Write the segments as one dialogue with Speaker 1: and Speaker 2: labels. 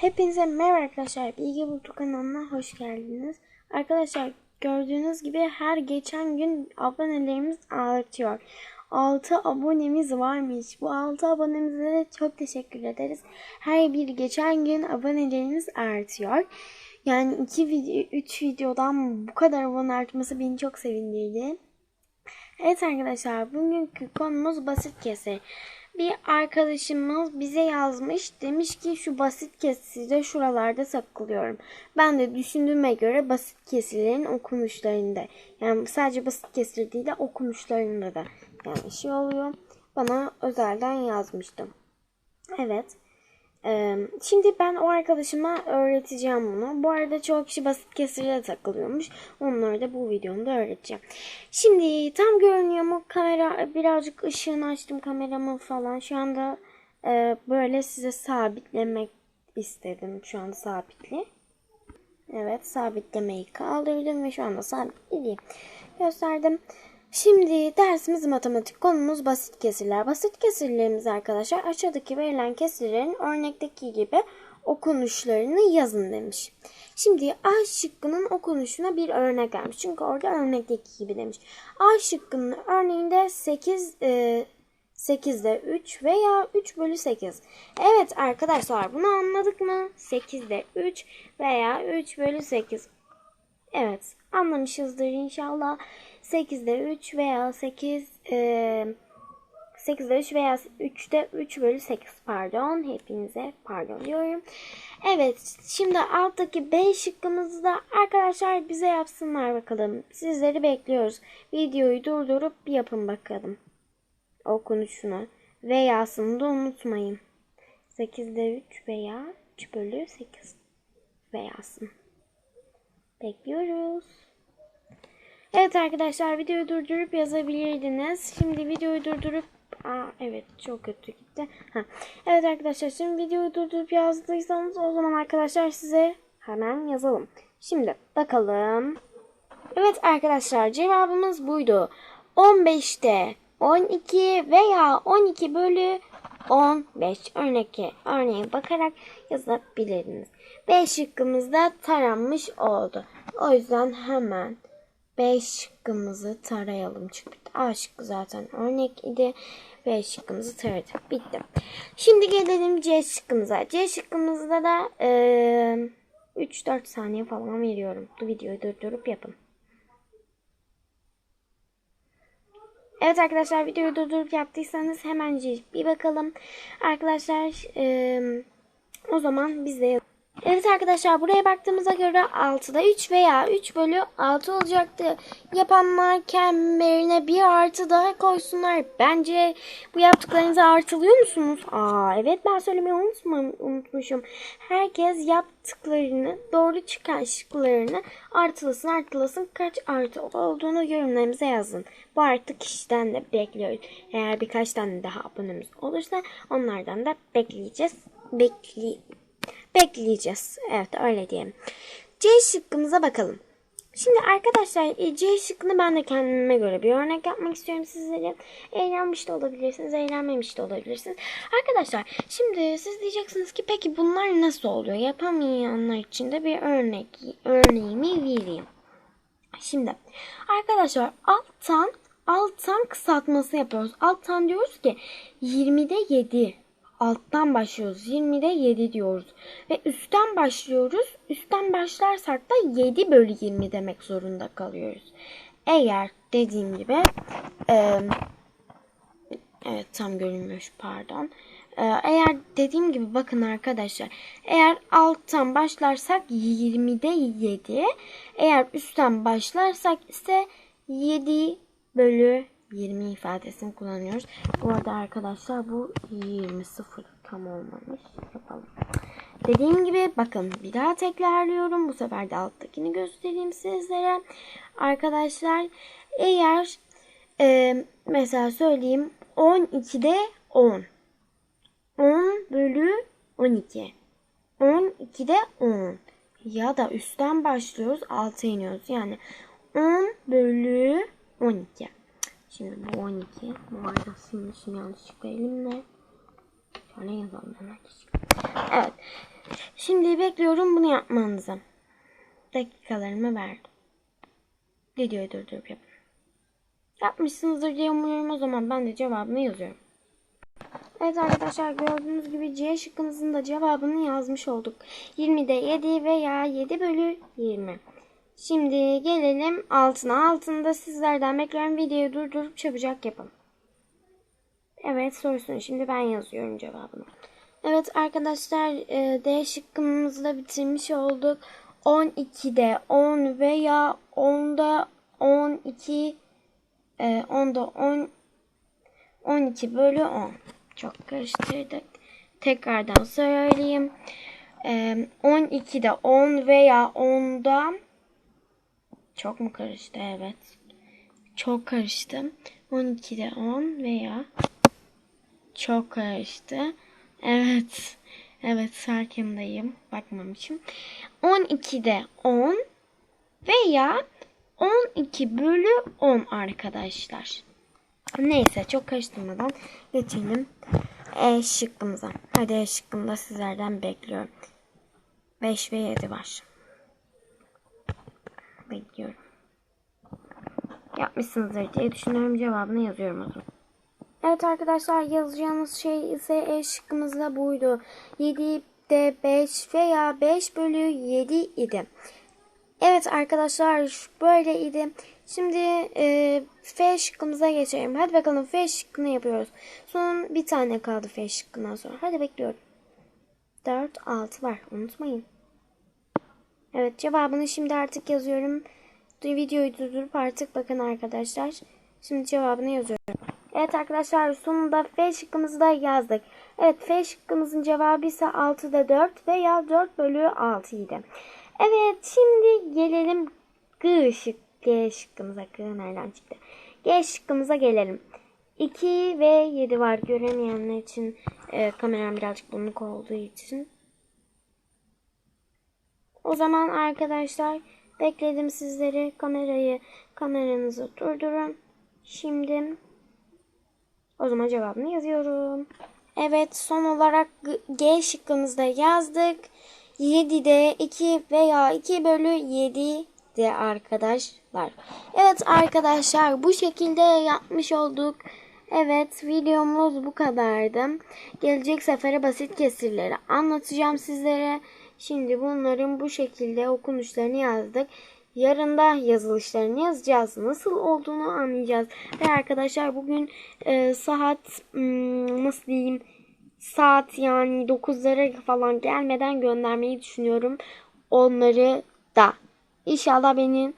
Speaker 1: Hepinize merhaba arkadaşlar. Bilgi Bultu kanalına hoş geldiniz. Arkadaşlar gördüğünüz gibi her geçen gün abonelerimiz artıyor. 6 abonemiz varmış. Bu 6 abonemize çok teşekkür ederiz. Her bir geçen gün abonelerimiz artıyor. Yani 2 video, 3 videodan bu kadar abone artması beni çok sevindirdi. Evet arkadaşlar bugünkü konumuz basit kesir. Bir arkadaşımız bize yazmış. Demiş ki şu basit kesiri şuralarda saklıyorum. Ben de düşündüğüme göre basit kesirlerin okunuşlarında. Yani sadece basit kesir değil de okunuşlarında da. Yani şey oluyor. Bana özelden yazmıştım. Evet. Şimdi ben o arkadaşıma öğreteceğim bunu. Bu arada çoğu kişi basit kesirle takılıyormuş. Onları da bu videomda öğreteceğim. Şimdi tam görünüyor mu? Kamera birazcık ışığını açtım kameramı falan. Şu anda e, böyle size sabitlemek istedim. Şu anda sabitli. Evet sabitlemeyi kaldırdım ve şu anda sabitli değil. Gösterdim. Şimdi dersimiz matematik. Konumuz basit kesirler. Basit kesirlerimiz arkadaşlar aşağıdaki verilen kesirlerin örnekteki gibi okunuşlarını yazın demiş. Şimdi A şıkkının okunuşuna bir örnek vermiş. Çünkü orada örnekteki gibi demiş. A şıkkının örneğinde 8 e, 8'de 3 veya 3 bölü 8. Evet arkadaşlar bunu anladık mı? 8'de 3 veya 3 bölü 8. Evet anlamışızdır inşallah. 8'de 3 veya 8 e, 8'de 3 veya 3'te 3 bölü 8 pardon. Hepinize pardon diyorum. Evet şimdi alttaki B şıkkımızı da arkadaşlar bize yapsınlar bakalım. Sizleri bekliyoruz. Videoyu durdurup bir yapın bakalım. Okunuşunu. Veya'sını da unutmayın. 8'de 3 veya 3 bölü 8 veya'sını. Bekliyoruz. Evet arkadaşlar videoyu durdurup yazabilirdiniz. Şimdi videoyu durdurup Aa, evet çok kötü gitti. Ha. Evet arkadaşlar şimdi videoyu durdurup yazdıysanız o zaman arkadaşlar size hemen yazalım. Şimdi bakalım. Evet arkadaşlar cevabımız buydu. 15'te 12 veya 12 bölü 15 örneğe, örneğe bakarak yazabilirsiniz. B şıkkımızda taranmış oldu. O yüzden hemen B şıkkımızı tarayalım. Çünkü A şıkkı zaten örnek idi. B şıkkımızı taradık. Bitti. Şimdi gelelim C şıkkımıza. C şıkkımızda da e, 3-4 saniye falan veriyorum. Bu videoyu durdurup yapın. Evet arkadaşlar videoyu durdurup yaptıysanız hemen bir bakalım. Arkadaşlar e, o zaman biz de Evet arkadaşlar buraya baktığımıza göre 6'da 3 veya 3 bölü 6 olacaktı. Yapanlar kendilerine bir artı daha koysunlar. Bence bu yaptıklarınızı artılıyor musunuz? Aa evet ben söylemeyi unutmam, unutmuşum. Herkes yaptıklarını doğru çıkan şıklarını artılasın artılasın kaç artı olduğunu yorumlarımıza yazın. Bu artı kişiden de bekliyoruz. Eğer birkaç tane daha abonemiz olursa onlardan da bekleyeceğiz. Bekli bekleyeceğiz. Evet öyle diyelim. C şıkkımıza bakalım. Şimdi arkadaşlar e, C şıkkını ben de kendime göre bir örnek yapmak istiyorum sizlere. Eğlenmiş de olabilirsiniz, eğlenmemiş de olabilirsiniz. Arkadaşlar şimdi siz diyeceksiniz ki peki bunlar nasıl oluyor? Yapamayanlar için de bir örnek örneğimi vereyim. Şimdi arkadaşlar alttan alttan kısaltması yapıyoruz. Alttan diyoruz ki 20'de 7 alttan başlıyoruz. 20'de 7 diyoruz. Ve üstten başlıyoruz. Üstten başlarsak da 7 bölü 20 demek zorunda kalıyoruz. Eğer dediğim gibi e, evet tam görünmüyor pardon. E, eğer dediğim gibi bakın arkadaşlar. Eğer alttan başlarsak 20'de 7. Eğer üstten başlarsak ise 7 bölü 20 ifadesini kullanıyoruz. Bu arada arkadaşlar bu 20 sıfır tam olmamış. Yapalım. Dediğim gibi bakın bir daha tekrarlıyorum. Bu sefer de alttakini göstereyim sizlere. Arkadaşlar eğer e, mesela söyleyeyim 12'de 10. 10 bölü 12. 12'de 10. Ya da üstten başlıyoruz alta iniyoruz. Yani 10 bölü 12. Şimdi bu 12. Bu arada silmişim yanlışlıkla elimle. Şöyle yazalım hemen. Evet. Şimdi bekliyorum bunu yapmanızı. Dakikalarımı verdim. Videoyu durdurup yapın. Yapmışsınızdır diye umuyorum o zaman ben de cevabını yazıyorum. Evet arkadaşlar gördüğünüz gibi C şıkkımızın da cevabını yazmış olduk. 20'de 7 veya 7 bölü 20. Şimdi gelelim altına. Altında sizlerden bekliyorum videoyu durdurup çabucak yapın. Evet sorusunu şimdi ben yazıyorum cevabını. Evet arkadaşlar e, D şıkkımızı da bitirmiş olduk. 12'de 10 veya 10'da 12 e, 10'da 10 12 bölü 10. Çok karıştırdık. Tekrardan söyleyeyim. E, 12'de 10 veya 10'da çok mu karıştı? Evet. Çok karıştı. 12'de 10 veya çok karıştı. Evet. Evet farkındayım. Bakmamışım. 12'de 10 veya 12 bölü 10 arkadaşlar. Neyse çok karıştırmadan geçelim E şıkkımıza. Hadi E şıkkımda sizlerden bekliyorum. 5 ve 7 var. Bekliyorum. Yapmışsınızdır diye düşünüyorum. Cevabını yazıyorum o zaman. Evet arkadaşlar yazacağınız şey ise E şıkkımız da buydu. 7'de 5 veya 5 bölü 7 idi. Evet arkadaşlar böyleydi. Şimdi e, F şıkkımıza geçelim. Hadi bakalım F şıkkını yapıyoruz. Son bir tane kaldı F şıkkından sonra. Hadi bekliyorum. 4, 6 var. Unutmayın. Evet cevabını şimdi artık yazıyorum. Videoyu durdurup artık bakın arkadaşlar. Şimdi cevabını yazıyorum. Evet arkadaşlar sonunda F şıkkımızı da yazdık. Evet F şıkkımızın cevabı ise 6'da 4 veya 4 bölü 6 idi. Evet şimdi gelelim G şık G şıkkımıza. G nereden çıktı? G şıkkımıza gelelim. 2 ve 7 var. Göremeyenler için e, kameram birazcık bulanık olduğu için. O zaman arkadaşlar bekledim sizleri. Kamerayı kameranızı durdurun. Şimdi o zaman cevabını yazıyorum. Evet son olarak G- şıkkımızda yazdık. 7'de 2 veya 2 bölü 7 de arkadaşlar. Evet arkadaşlar bu şekilde yapmış olduk. Evet videomuz bu kadardı. Gelecek sefere basit kesirleri anlatacağım sizlere. Şimdi bunların bu şekilde okunuşlarını yazdık. Yarın da yazılışlarını yazacağız. Nasıl olduğunu anlayacağız. Ve arkadaşlar bugün e, saat hmm, nasıl diyeyim saat yani 9'lara falan gelmeden göndermeyi düşünüyorum. Onları da. İnşallah benim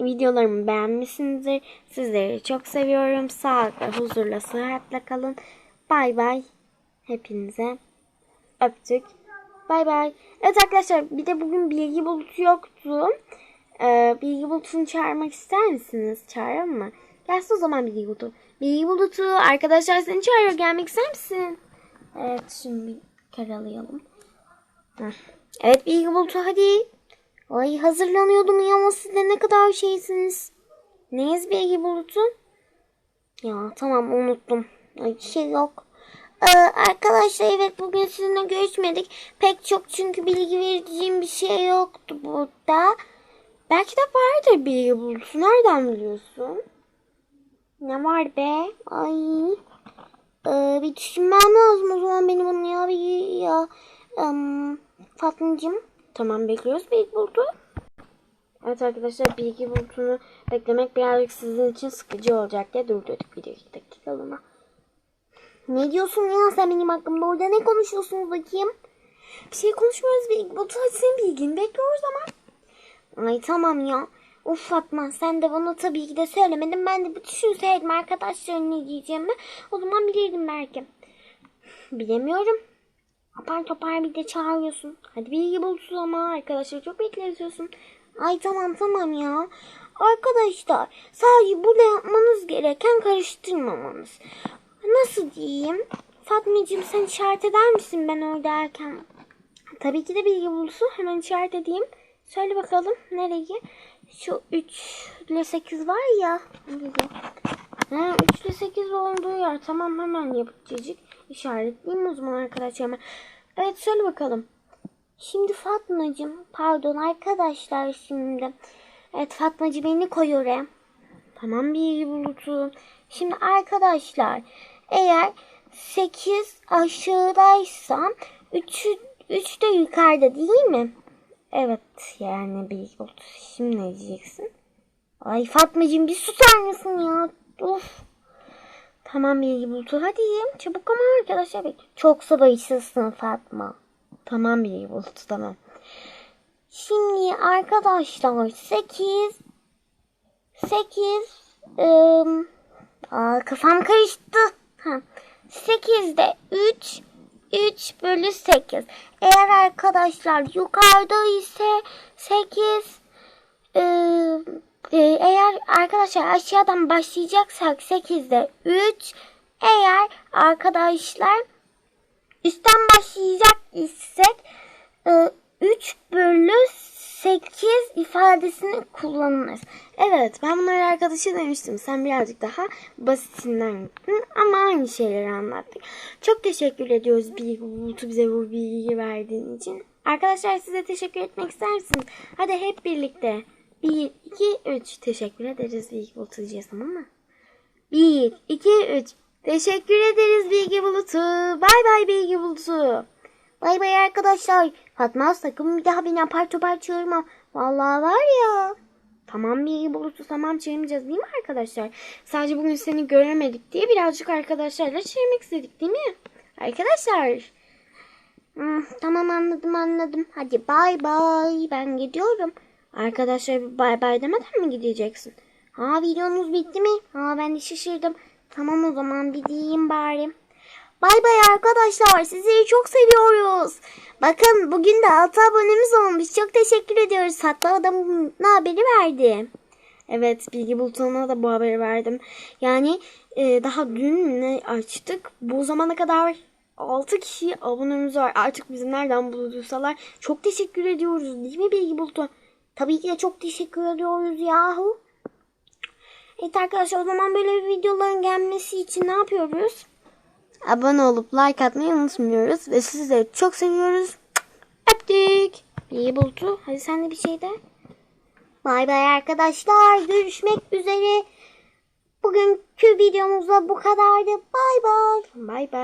Speaker 1: videolarımı beğenmişsinizdir. Sizleri çok seviyorum. Sağlıkla, huzurla, sıhhatle kalın. Bay bay. Hepinize öptük. Bay bay. Evet arkadaşlar bir de bugün bilgi bulutu yoktu. Ee, bilgi bulutunu çağırmak ister misiniz? Çağıralım mı? Gelsin o zaman bilgi bulutu. Bilgi bulutu arkadaşlar seni çağırıyor. Gelmek ister misin? Evet şimdi karalayalım. Heh. Evet bilgi bulutu hadi. Ay hazırlanıyordum ya ama siz de ne kadar şeysiniz. Neyiz bilgi bulutu? Ya tamam unuttum. Ay şey yok. Ee, arkadaşlar evet bugün sizinle görüşmedik. Pek çok çünkü bilgi vereceğim bir şey yoktu burada. Belki de vardır bilgi bulutu. Nereden biliyorsun? Ne var be? Ay. Ee, bir düşünmem lazım o zaman benim bunu ya. Bir, ya. Um, Fatmacığım. Tamam bekliyoruz bilgi bulutu. Evet arkadaşlar bilgi bulutunu beklemek birazcık sizin için sıkıcı olacak diye durdurduk video 2 dakikalığına. Ne diyorsun ya sen benim hakkımda orada ne konuşuyorsunuz bakayım? Bir şey konuşmuyoruz bilgi bulutu hadi senin bilgini bekliyoruz ama. Ay tamam ya. Uf Fatma sen de bana tabii ki de söylemedin. Ben de bir düşünseydim arkadaşların ne diyeceğimi. O zaman bilirdim belki. Bilemiyorum. Apar topar bir de çağırıyorsun. Hadi bilgi bulsun ama arkadaşlar çok bekletiyorsun. Ay tamam tamam ya. Arkadaşlar sadece burada yapmanız gereken karıştırmamanız. Nasıl diyeyim? Fatmacığım sen işaret eder misin ben oradayken? Tabii ki de bilgi bulsun. Hemen işaret edeyim. Söyle bakalım nereye? Şu 3 ile 8 var ya. Ha, 3 ile 8 olduğu yer. Tamam hemen yapıcıcık işaretleyeyim o zaman arkadaşlar. Evet söyle bakalım. Şimdi Fatmacığım pardon arkadaşlar şimdi. Evet Fatmacı beni koy oraya. Tamam bilgi bulutu. Şimdi arkadaşlar eğer 8 aşağıdaysa 3 3 de yukarıda değil mi? Evet yani bilgi bulutu. Şimdi ne diyeceksin? Ay Fatmacığım bir susar mısın ya? Of. Tamam bilgi bulutu. Hadi çabuk ama arkadaşlar bekle. Çok sabırsızsın Fatma. Tamam bilgi bulutu tamam. Şimdi arkadaşlar 8 8 ım, aa, kafam karıştı. Ha. 8'de 3 3 bölü 8. Eğer arkadaşlar yukarıda ise 8 ım, e, eğer arkadaşlar aşağıdan başlayacaksak 8'de 3 eğer arkadaşlar üstten başlayacak isek e, 3 bölü 8 ifadesini kullanırız. Evet ben bunları arkadaşa demiştim. Sen birazcık daha basitinden gittin ama aynı şeyleri anlattık. Çok teşekkür ediyoruz bilgi Bulut'u bize bu bilgiyi verdiğin için. Arkadaşlar size teşekkür etmek istersiniz. Hadi hep birlikte. 1, 2, 3 teşekkür ederiz bilgi Bulut'u diyeceğiz tamam mı? 1, 2, 3 Teşekkür ederiz Bilgi Bulutu. Bay bay Bilgi Bulutu. Bay bay arkadaşlar. Fatma sakın bir daha beni apar topar çağırma. Vallahi var ya. Tamam Bilgi Bulutu tamam çağırmayacağız değil mi arkadaşlar? Sadece bugün seni göremedik diye birazcık arkadaşlarla çağırmak istedik değil mi? Arkadaşlar. Hmm, tamam anladım anladım. Hadi bay bay ben gidiyorum. Arkadaşlar bir bay bay demeden mi gideceksin? Ha videonuz bitti mi? Ha ben de şaşırdım. Tamam o zaman bir diyeyim bari. Bay bay arkadaşlar. Sizleri çok seviyoruz. Bakın bugün de 6 abonemiz olmuş. Çok teşekkür ediyoruz. Hatta adamın haberi verdi. Evet bilgi bulutuna da bu haberi verdim. Yani e, daha dün ne açtık? Bu zamana kadar 6 kişi abonemiz var. Artık bizi nereden bulduysalar çok teşekkür ediyoruz. Değil mi bilgi bulutu? Tabii ki de çok teşekkür ediyoruz yahu. Evet arkadaşlar o zaman böyle videoların gelmesi için ne yapıyoruz? Abone olup like atmayı unutmuyoruz. Ve sizleri çok seviyoruz. Öptük. İyi buldu. Hadi sen de bir şey de. Bay bay arkadaşlar. Görüşmek üzere. Bugünkü videomuzda bu kadardı. Bay bay. Bay bay.